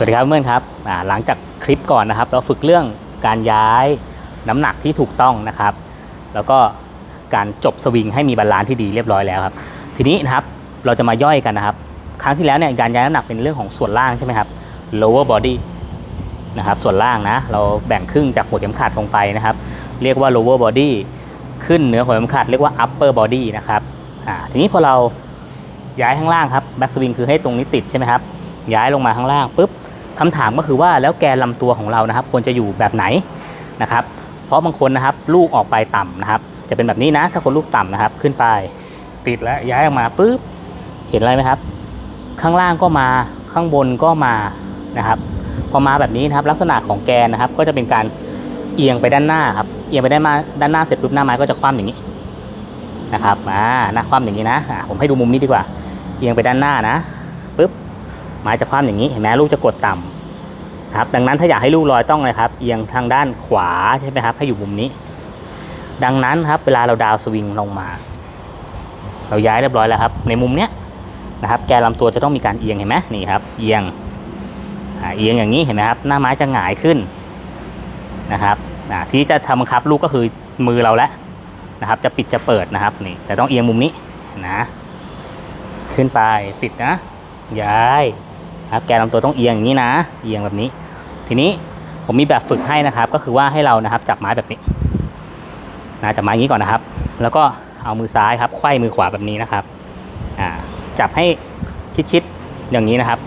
วัสดีครับเพื่อนครับหลังจากคลิปก่อนนะครับ เราฝึกเรื่องการย้ายน้ำหนักที่ถูกต้องนะครับ แล้วก็การจบสวิงให้มีบาลานซ์ที่ดีเรียบร้อยแล้วครับ ทีนี้นะครับเราจะมาย่อยกันนะครับ ครั้งที่แล้วเนี่ยการย้ายน้ำหนักเป็นเรื่องของส่วนล่างใช่ไหมครับ lower body นะครับส่วนล่างนะเราแบ่งครึ่งจากหัวเข็มขัดลงไปนะครับ เรียกว่า lower body ขึ้นเหนือหัวเข็มขัดเรียกว่า upper body นะครับทีนี้พอเราย้ายข้างล่างครับ back swing คือให้ตรงนี้ติดใช่ไหมครับย้ายลงมาข้างล่างปุ๊บ คำถามก็คือว่าแล้วแกนลำตัวของเรานะครับ ควรจะอยู่แบบไหนนะครับ เพราะบางคนนะครับลูกออกไปต่ำนะครับ จะเป็นแบบนี้นะ ถ้าคนลูกต่ำนะครับ ขึ้นไปติดแล้วย้ายออกมาปุ๊บเห็นอะไรไหมครับ ข้างล่างก็มาข้างบนก็มานะครับ พอมาแบบนี้นะครับลักษณะของแกนนะครับ ก็จะเป็นการเอียงไปด้านหน้าครับเอียงไปด้านมาด้านหน้าเสร็จปุ๊บหน้าไม้ก็จะคว่ำอย่างนี้นะครับอ่าหน้าคว่ำอย่างนี้นะผมให้ดูมุมนี้ดีกว่า เอียงไปด้านหน้านะ ไม้จะคว่ำอย่างนี้เห็นไหมลูกจะกดต่ำครับดังนั้นถ้าอยากให้ลูกลอยต้องเลยครับเอียงทางด้านขวาใช่ไหมครับให้อยู่มุมนี้ ดังนั้นครับเวลาเราดาวสวิงลงมา เราย้ายเรียบร้อยแล้วครับ ในมุมเนี้ยนะครับแกนลำตัวจะต้องมีการเอียงเห็นไหมนี่ครับ เอียงเอียงอย่างนี้เห็นไหมครับ หน้าไม้จะหงายขึ้นนะครับที่จะทำบังคับลูกก็คือมือเราแล้วนะครับ จะปิดจะเปิดนะครับนี่แต่ต้องเอียงมุมนี้นะขึ้นไปปิดนะย้าย ครับแกนลำตัวต้องเอียงอย่างนี้นะ เอียงแบบนี้ ทีนี้ผมมีแบบฝึกให้นะครับ ก็คือว่าให้เรานะครับจับไม้แบบนี้นะจับไม้อย่างนี้ก่อนนะครับ แล้วก็เอามือซ้ายครับไขว้มือขวาแบบนี้นะครับอ่าจับให้ชิดๆอย่างนี้นะครับ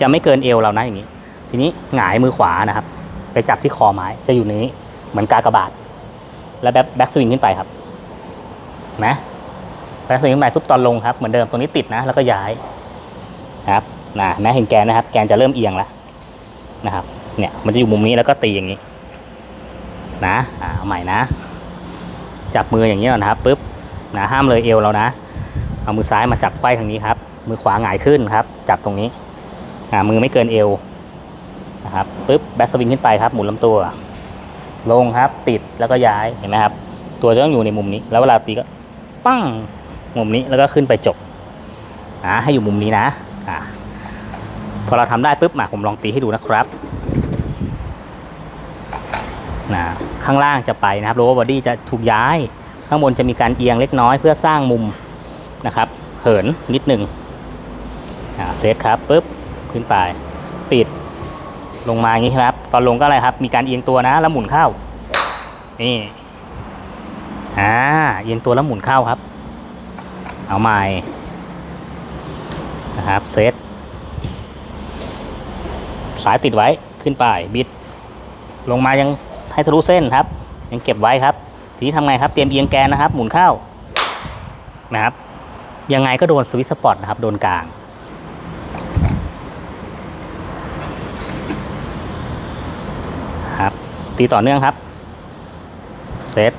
จะไม่เกินเอวเรานะอย่างนี้ ทีนี้หงายมือขวานะครับ ไปจับที่คอไม้จะอยู่นี้เหมือนกากระบาทแล้วแบ็คแบ็คสวิงขึ้นไปครับนไหมแบ็คสวิงขึ้นไปปุ๊บตอนลงครับเหมือนเดิมตรงนี้ติดนะ แล้วก็ย้ายครับ นะแม้เห็นแกนนะครับ แกนจะเริ่มเอียงแล้วนะครับ เนี่ยมันจะอยู่มุมนี้แล้วก็ตีอย่างนี้ นะอ่าเอาใหม่นะ จับมืออย่างนี้ก่อนนะครับปุ๊บนะห้ามเลยเอวเรานะเอามือซ้ายมาจับไขว้ทางนี้ครับ มือขวาหงายขึ้นครับ จับตรงนี้อ่ามือไม่เกินเอวนะครับปุ๊บแบ็คสวิงขึ้นไปครับ หมุนลำตัว ลงครับ ติดแล้วก็ย้ายเห็นไหมครับ ตัวจะต้องอยู่ในมุมนี้ แล้วเวลาตีก็ปั้งมุมนี้แล้วก็ขึ้นไปจบอ่าให้อยู่มุมนี้นะอ่า พอเราทำได้ปุ๊บมาผมลองตีให้ดูนะครับนะข้างล่างจะไปนะครับ lower body จะถูกย้าย ข้างบนจะมีการเอียงเล็กน้อยเพื่อสร้างมุมนะครับเหินนิดหนึ่งเซตครับปุ๊บขึ้นไปติดลงมาอย่างนี้ใช่ไหมครับ ตอนลงก็อะไรครับ มีการเอียงตัวนะ แล้วหมุนเข้า นี่อ่าเอียงตัวแล้วหมุนเข้าครับ เอาใหม่นะครับเซต สายติดไว้ขึ้นไปบิด ลงมายังให้ทะลุเส้นครับ ยังเก็บไว้ครับ ทีนี้ทำไงครับเตรียมเอียงแกนนะครับ หมุนเข้านะครับ ยังไงก็โดนสวิตช์สปอร์ตนะครับ โดนกลางครับ ตีต่อเนื่องครับเซต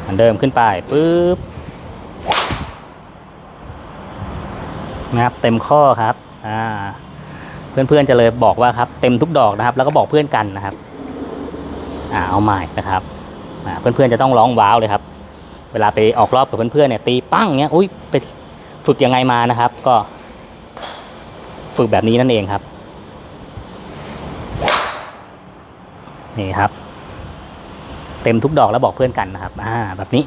เหมือนเดิมขึ้นไปปุ๊บนะครับเต็มข้อครับ อ่า เพื่อนๆจะเลยบอกว่าครับเต็มทุกดอกนะครับ แล้วก็บอกเพื่อนกันนะครับอ่าเอาใหม่นะครับอ่าเพื่อนๆจะต้องร้องว้าวเลยครับ เวลาไปออกรอบกับเพื่อนๆเนี่ยตีปั้งเงี้ยอุ้ยไปฝึกยังไงมานะครับ ก็ฝึกแบบนี้นั่นเองครับนี่ครับ เต็มทุกดอกแล้วบอกเพื่อนกันนะครับอ่าแบบนี้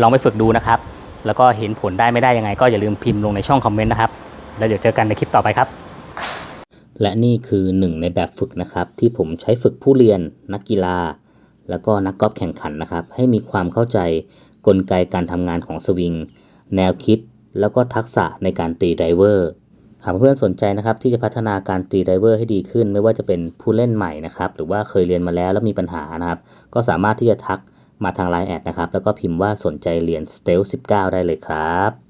ลองไปฝึกดูนะครับ แล้วก็เห็นผลได้ไม่ได้ยังไง ก็อย่าลืมพิมพ์ลงในช่องคอมเมนต์นะครับ แล้วเดี๋ยวเจอกันในคลิปต่อไปครับ และนี่คือหนึ่งในแบบฝึกนะครับ ที่ผมใช้ฝึกผู้เรียน นักกีฬา แล้วก็นักกอล์ฟแข่งขันนะครับ ให้มีความเข้าใจกลไกการทำงานของสวิง แนวคิด แล้วก็ทักษะในการตีไดเวอร์หากเพื่อนสนใจนะครับ ที่จะพัฒนาการตีไดเวอร์ให้ดีขึ้น ไม่ว่าจะเป็นผู้เล่นใหม่นะครับ หรือว่าเคยเรียนมาแล้วแล้วมีปัญหานะครับ ก็สามารถที่จะทักมาทางไลน์แอดนะครับ แล้วก็พิมพ์ว่าสนใจเรียน Stealth 19ได้เลยครับ